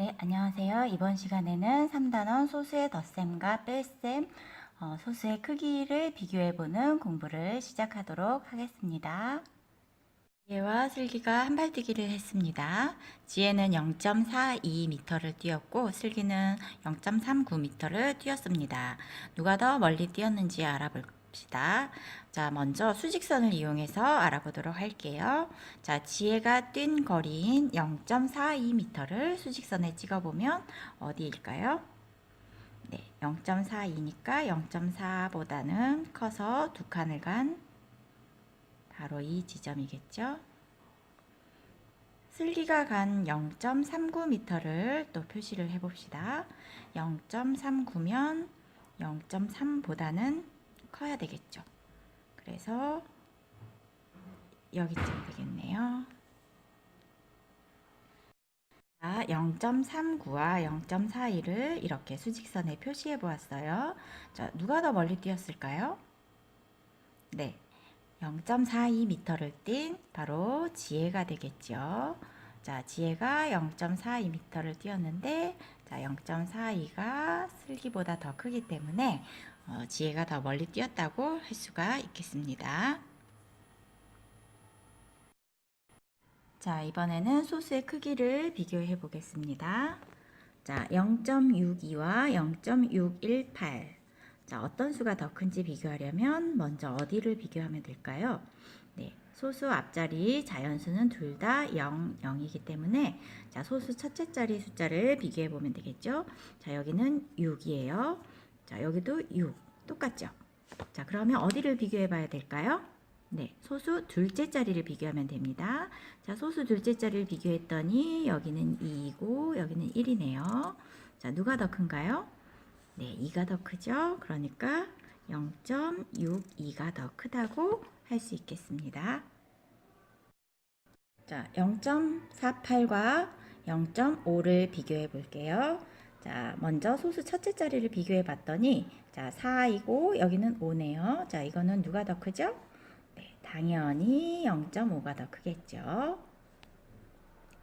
네, 안녕하세요. 이번 시간에는 3단원 소수의 덧셈과 뺄셈, 어, 소수의 크기를 비교해보는 공부를 시작하도록 하겠습니다. 지혜와 슬기가 한발뛰기를 했습니다. 지혜는 0.42m를 뛰었고 슬기는 0.39m를 뛰었습니다. 누가 더 멀리 뛰었는지 알아 봅시다. 자, 먼저 수직선을 이용해서 알아보도록 할게요. 자, 지혜가 뛴 거리인 0.42m를 수직선에 찍어보면 어디일까요? 네, 0.42니까 0.4보다는 커서 두 칸을 간 바로 이 지점이겠죠. 슬기가 간 0.39m를 또 표시를 해봅시다. 0.39면 0.3보다는 커야 되겠죠. 그래서 여기쯤 되겠네요. 자, 0.39와 0.42를 이렇게 수직선에 표시해 보았어요. 자, 누가 더 멀리 뛰었을까요? 네. 0.42m를 뛴 바로 지혜가 되겠죠. 자, 지혜가 0.42m를 뛰었는데 자, 0.42가 슬기보다 더 크기 때문에 어, 지혜가 더 멀리 뛰었다고 할 수가 있겠습니다. 자, 이번에는 소수의 크기를 비교해 보겠습니다. 자, 0.62와 0.618. 자, 어떤 수가 더 큰지 비교하려면 먼저 어디를 비교하면 될까요? 네, 소수 앞자리 자연수는 둘 다 0, 0이기 때문에 자, 소수 첫째 자리 숫자를 비교해 보면 되겠죠? 자, 여기는 6이에요. 자, 여기도 6. 똑같죠? 자, 그러면 어디를 비교해 봐야 될까요? 네, 소수 둘째 자리를 비교하면 됩니다. 자, 소수 둘째 자리를 비교했더니 여기는 2이고 여기는 1이네요. 자, 누가 더 큰가요? 네, 2가 더 크죠? 그러니까 0.62가 더 크다고 할 수 있겠습니다. 자, 0.48과 0.5를 비교해 볼게요. 자, 먼저 소수 첫째 자리를 비교해 봤더니 자, 4이고 여기는 5네요. 자, 이거는 누가 더 크죠? 네, 당연히 0.5가 더 크겠죠.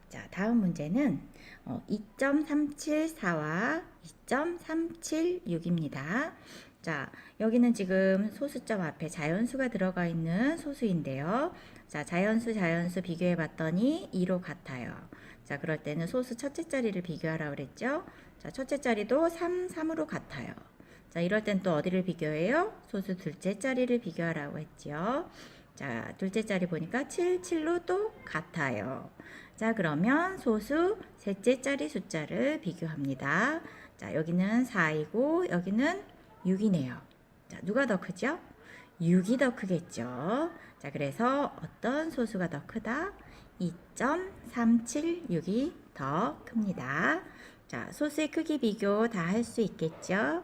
자, 다음 문제는 어, 2.374와 2.376입니다. 자, 여기는 지금 소수점 앞에 자연수가 들어가 있는 소수인데요. 자, 자연수, 자연수 비교해 봤더니 2로 같아요. 자, 그럴 때는 소수 첫째 자리를 비교하라 그랬죠? 자, 첫째 자리도 3, 3으로 같아요. 자, 이럴 땐 또 어디를 비교해요? 소수 둘째 자리를 비교하라고 했죠. 자, 둘째 자리 보니까 7, 7로 또 같아요. 자, 그러면 소수 셋째 자리 숫자를 비교합니다. 자, 여기는 4이고 여기는 6이네요. 자, 누가 더 크죠? 6이 더 크겠죠. 자, 그래서 어떤 소수가 더 크다? 2.376이 더 큽니다. 자, 소수의 크기 비교 다 할 수 있겠죠?